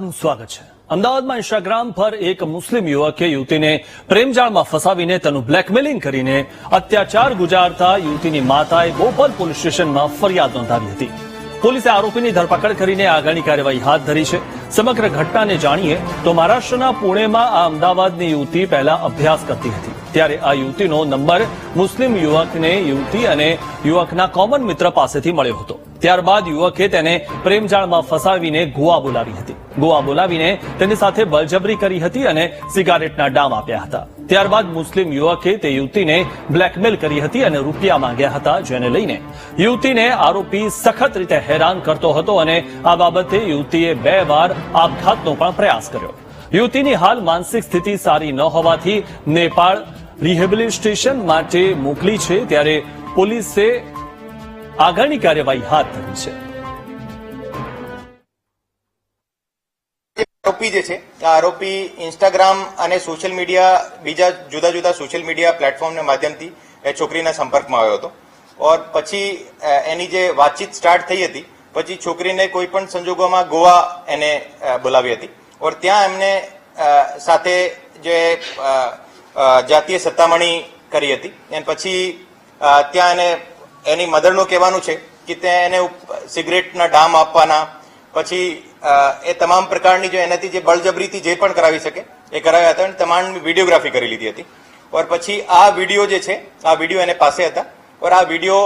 આપનું સ્વાગત છે. અમદાવાદમાં ઇન્સ્ટાગ્રામ પર એક મુસ્લિમ યુવકે યુવતીને પ્રેમજાળમાં ફસાવીને તેનું બ્લેકમેલિંગ કરીને અત્યાચાર ગુજારતા યુવતીની માતાએ બોપલ પોલીસ સ્ટેશનમાં ફરિયાદ નોંધાવી હતી. પોલીસે આરોપીની ધરપકડ કરીને આગળની કાર્યવાહી હાથ ધરી છે. સમગ્ર ઘટનાને જાણીએ તો મહારાષ્ટ્રના પુણેમાં આ અમદાવાદની યુવતી પહેલા અભ્યાસ કરતી હતી. ત્યારે આ યુવતીનો નંબર મુસ્લિમ યુવકને યુવતી અને યુવકના કોમન મિત્ર પાસેથી મળ્યો હતો. ત્યારબાદ યુવકે તેને પ્રેમજાળમાં ફસાવીને ગોવા બોલાવી હતી. ગોવા બોલાવીને તેની સાથે બળજબરી કરી હતી અને સિગારેટના ડામ આપ્યા હતા. ત્યારબાદ મુસ્લિમ યુવકે તે યુવતીને બ્લેકમેલ કરી હતી અને રૂપિયા માંગ્યા હતા, જેને લઈને યુવતીને આરોપી સખત રીતે હેરાન કરતો હતો અને આ બાબતે યુવતીએ બે વાર આપઘાતનો પણ પ્રયાસ કર્યો. યુવતીની હાલ માનસિક સ્થિતિ સારી ન હોવાથી નેપાળ રિહેબિલિટેશન માટે મોકલી છે, ત્યારે પોલીસે આગળની કાર્યવાહી હાથ ધરી છે. આરોપી જે છે, આ આરોપી ઇન્સ્ટાગ્રામ અને સોશિયલ મીડિયા બીજા જુદા જુદા સોશિયલ મીડિયા પ્લેટફોર્મના માધ્યમથી એ છોકરીના સંપર્કમાં આવ્યો હતો. ઓર પછી એની જે વાતચીત સ્ટાર્ટ થઈ હતી, પછી છોકરીને કોઈ પણ સંજોગોમાં ગોવા એને બોલાવી હતી. ઓર ત્યાં એમને સાથે જે જાતીય સત્તામણી કરી હતી. અને પછી ત્યાં એને એની મધરનું કહેવાનું છે કે ત્યાં એને સિગરેટના ડામ આપવાના, પછી એ તમામ પ્રકારની જો એનાથી જે બળજબરીથી જે પણ કરાવી શકે, એ કરાવ્યા હતા અને તમામ વિડીયોગ્રાફી કરી લીધી હતી. ઓર પછી આ વીડિયો જે છે, આ વીડિયો એને પાસે હતા. ઓર આ વીડિયો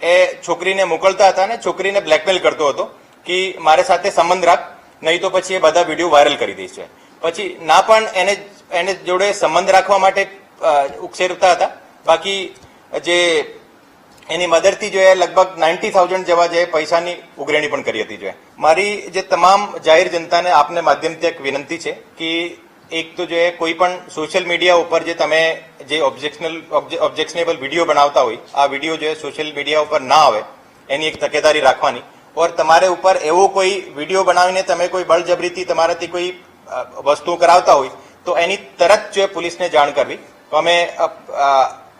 એ છોકરીને મોકલતા હતા અને છોકરીને બ્લેકમેલ કરતો હતો કે મારે સાથે સંબંધ રાખ, નહીં તો પછી એ બધા વીડિયો વાયરલ કરી દઈશ છે. પછી ના પણ એને એને જોડે સંબંધ રાખવા માટે ઉકસેરતા હતા. બાકી જે એની મદદથી જો એ લગભગ નાઇન્ટી થાઉઝન્ડ જેવા જે પૈસાની ઉઘરેણી પણ કરી હતી જો મારી જે તમામ જાહેર જનતાને આપને માધ્યમથી એક વિનંતી છે કે એક તો જો કોઈ પણ સોશિયલ મીડિયા ઉપર જે તમે જે ઓબ્જેક્શનલ ઓબ્જેક્શનેબલ વીડિયો બનાવતા હોય, આ વીડિયો જો સોશિયલ મીડિયા ઉપર ના આવે, એની એક તકેદારી રાખવાની. ઓર તમારે ઉપર એવો કોઈ વીડિયો બનાવીને તમે કોઈ બળજબરીથી તમારાથી કોઈ વસ્તુ કરાવતા હોય, તો એની તરત જો પોલીસને જાણ કરવી. તો અમે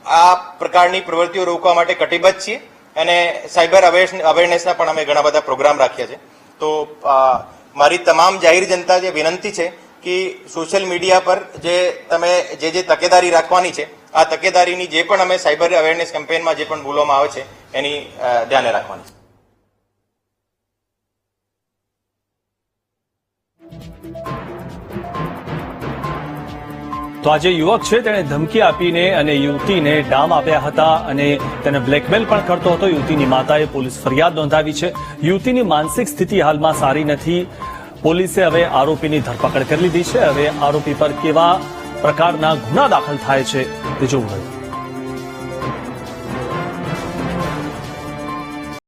આ પ્રકારની પ્રવૃત્તિઓ રોકવા માટે કટિબદ્ધ છીએ અને સાયબર અવેરનેસના પણ અમે ઘણા બધા પ્રોગ્રામ રાખ્યા છે. તો મારી તમામ જાહેર જનતા જે વિનંતી છે કે સોશિયલ મીડિયા પર જે તમે જે જે તકેદારી રાખવાની છે, આ તકેદારીની જે પણ અમે સાયબર અવેરનેસ કેમ્પેનમાં જે પણ બોલવામાં આવે છે, એની ધ્યાને રાખવાની છે. તો આ જે યુવક છે, તેણે ધમકી આપીને અને યુવતીને ડામ આપ્યા હતા અને તેને બ્લેકમેલ પણ કરતો હતો. યુવતીની માતાએ પોલીસ ફરિયાદ નોંધાવી છે. યુવતીની માનસિક સ્થિતિ હાલમાં સારી નથી. પોલીસે હવે આરોપીની ધરપકડ કરી લીધી છે. હવે આરોપી પર કેવા પ્રકારના ગુના દાખલ થાય છે, તે જોવું રહ્યું.